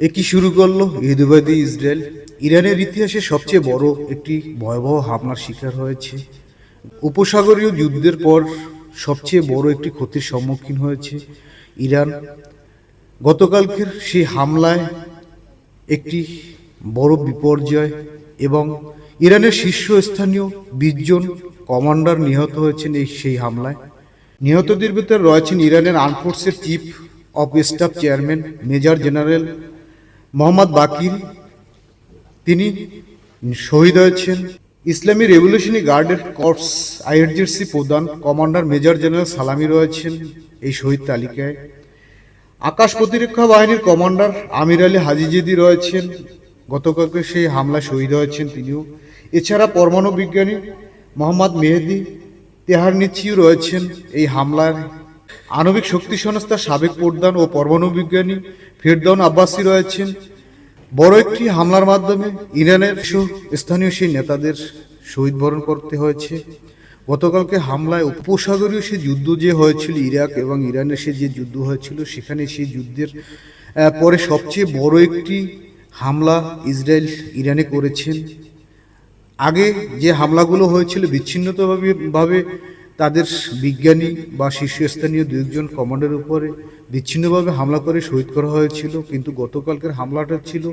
এ কি শুরু করল? ইহুদিবাদী ইসরায়েল। ইরানের ইতিহাসে সবচেয়ে বড় একটি ভয়াবহ হামলার শিকার হয়েছে। উপসাগরীয় যুদ্ধের পর সবচেয়ে বড় একটি ক্ষতির সম্মুখীন হয়েছে ইরান। গতকালকের সেই হামলায় একটি বড় বিপর্যয় এবং ইরানের শীর্ষস্থানীয় বিশ জন কমান্ডার নিহত হয়েছেন এই সেই হামলায়। নিহতদের ভিতরে রয়েছেন ইরানের আর্ম ফোর্সের chief of staff chairman, major general Mohammad Bagheri, তিনি শহীদ হয়েছেন। ইসলামী রেভলিউশনারি গার্ডের কর্পস আইআরজিসি প্রধান কমান্ডার মেজর জেনারেল সালামি রয়েছেন এই শহীদ তালিকায়। আকাশ প্রতিরক্ষা বাহিনীর কমান্ডার আমির আলী হাজিজেদি রয়েছেন। গতকালকে সেই হামলা শহীদ হয়েছেন তিনিও। এছাড়া পরমাণু বিজ্ঞানী মোহাম্মদ মেহেদি তেহারনিচিও রয়েছেন এই হামলার আণবিক শক্তি সংস্থার সাবেক প্রধান ও পরমাণু বিজ্ঞানী ফেরদৌন আব্বাসি রয়েছেন। বড় একটি হামলার মাধ্যমে ইরানের স্থানীয় সেই নেতাদের শহীদ বরণ করতে হয়েছে। গতকালকে হামলায় উপসাগরীয় সে যুদ্ধ যে হয়েছিল ইরাক এবং ইরানের সে যে যুদ্ধ হয়েছিল, সেখানে সেই যুদ্ধের পরে সবচেয়ে বড় একটি হামলা ইসরায়েল ইরানে করেছেন। আগে যে হামলাগুলো হয়েছিল বিচ্ছিন্নতাভাবে, ভাবে তাদের বিজ্ঞানী বা শীর্ষস্থানীয় দু একজন কমান্ডার উপরে বিচ্ছিন্নভাবে হামলা করে শহীদ করা হয়েছিল, কিন্তু গতকালকের হামলাটা ছিল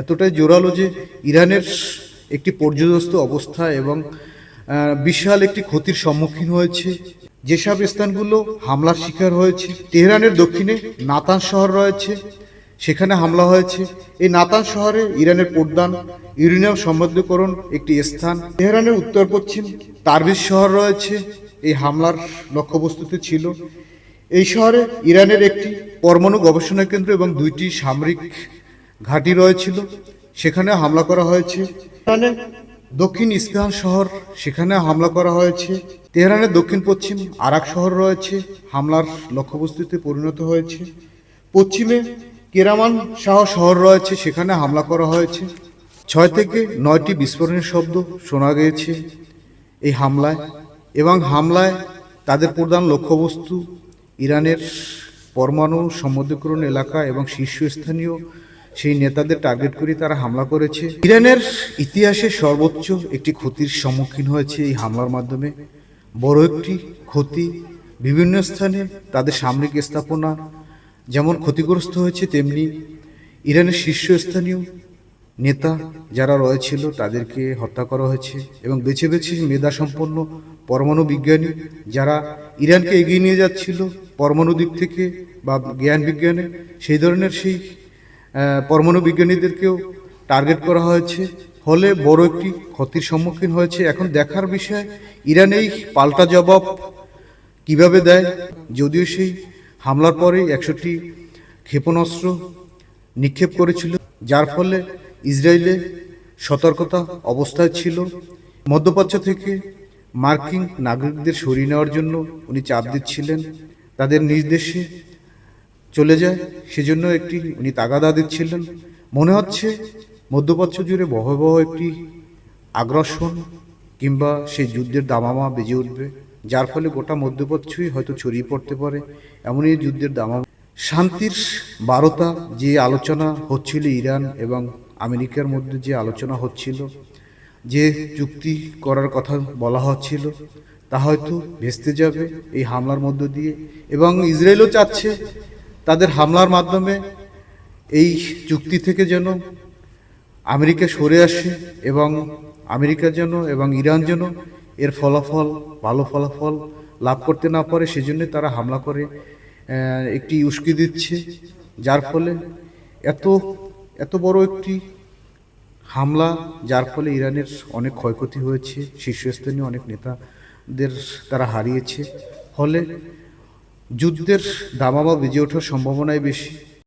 এতটাই জোরালো যে ইরানের একটি পর্যদস্ত অবস্থা এবং বিশাল একটি ক্ষতির সম্মুখীন হয়েছে। যেসব স্থানগুলো হামলার শিকার হয়েছে, তেহরানের দক্ষিণে নাতান শহর রয়েছে, সেখানে হামলা হয়েছে। এই নাতান শহরে ইরানের প্রধান ইউরেনিয়াম সমৃদ্ধকরণ একটি স্থান। তেহরানের উত্তর পশ্চিম তারবিজ শহর রয়েছে এই হামলার লক্ষ্যবস্তুতে ছিল। এই শহরে ইরানের একটি পরমাণু গবেষণা কেন্দ্র এবং দুইটি সামরিক ঘাঁটি রয়েছিল। সেখানে হামলা করা হয়েছে। তেহরানে দক্ষিণ ইস্পাহান শহর, সেখানে হামলা করা হয়েছে। তেহরানের দক্ষিণ পশ্চিম আরাক শহর রয়েছে। হামলার লক্ষ্যবস্তুতে পরিণত হয়েছে। পশ্চিমে কেরামান শাহ শহর রয়েছে। সেখানে হামলা করা হয়েছে। ছয় থেকে নয়টি বিস্ফোরণের শব্দ শোনা গিয়েছে। এই হামলায় এবং হামলায় তাদের প্রধান লক্ষ্যবস্তু ইরানের পরমাণু সমুদ্রকরণ এলাকা এবং শীর্ষস্থানীয় সেই নেতাদের টার্গেট করে তারা হামলা করেছে। ইরানের ইতিহাসে সর্বোচ্চ একটি ক্ষতির সম্মুখীন হয়েছে এই হামলার মাধ্যমে। বড় একটি ক্ষতি বিভিন্ন স্থানে তাদের সামরিক স্থাপনা যেমন ক্ষতিগ্রস্ত হয়েছে, তেমনি ইরানের শীর্ষস্থানীয় নেতা যারা রয়েছিল তাদেরকে হত্যা করা হয়েছে এবং বেছে বেছে মেধা সম্পন্ন পরমাণু বিজ্ঞানী যারা ইরানকে এগিয়ে নিয়ে যাচ্ছিল পরমাণু দিক থেকে বা জ্ঞান বিজ্ঞানে, সেই ধরনের সেই পরমাণু বিজ্ঞানীদেরকেও টার্গেট করা হয়েছে। ফলে বড় একটি ক্ষতির সম্মুখীন হয়েছে। এখন দেখার বিষয়, ইরান এই পাল্টা জবাব কীভাবে দেয়? যদিও সেই হামলার পরে একশোটি ক্ষেপণাস্ত্র নিক্ষেপ করেছিল, যার ফলে ইসরায়েলে সতর্কতা অবস্থায় ছিল। মধ্যপ্রাচ্য থেকে মার্কিন নাগরিকদের সরিয়ে নেওয়ার জন্য উনি চাপ দিচ্ছিলেন। তাদের নিজ দেশে চলে যায়, সেজন্য একটি উনি তাগাদা দিচ্ছিলেন। মনে হচ্ছে মধ্যপ্রাচ্য জুড়ে ভয়াবহ একটি আগ্রাসন কিংবা সেই যুদ্ধের দামামা বেজে উঠবে, যার ফলে গোটা মধ্যপ্রাচ্যই হয়তো ছড়িয়ে পড়তে পারে। এমনই যুদ্ধের দামামা। শান্তির বারতা যে আলোচনা হচ্ছিল ইরান এবং আমেরিকার মধ্যে যে আলোচনা হচ্ছিল, যে চুক্তি করার কথা বলা হচ্ছিল, তা হয়তো ভেস্তে যাবে এই হামলার মধ্য দিয়ে এবং ইসরায়েলও চাচ্ছে তাদের হামলার মাধ্যমে এই চুক্তি থেকে যেন আমেরিকা সরে আসে এবং আমেরিকা যেন এবং ইরান যেন এর ফলাফল, ভালো ফলাফল লাভ করতে না পারে, সেজন্য তারা হামলা করে একটি উস্কি দিচ্ছে, যার ফলে এত এত বড় একটি হামলা, যার ফলে ইরানের অনেক ক্ষয়ক্ষতি হয়েছে, শীর্ষস্থানীয় অনেক নেতাদের তারা হারিয়েছে। ফলে যুদ্ধের দামামা বেজে ওঠার সম্ভাবনাই বেশি।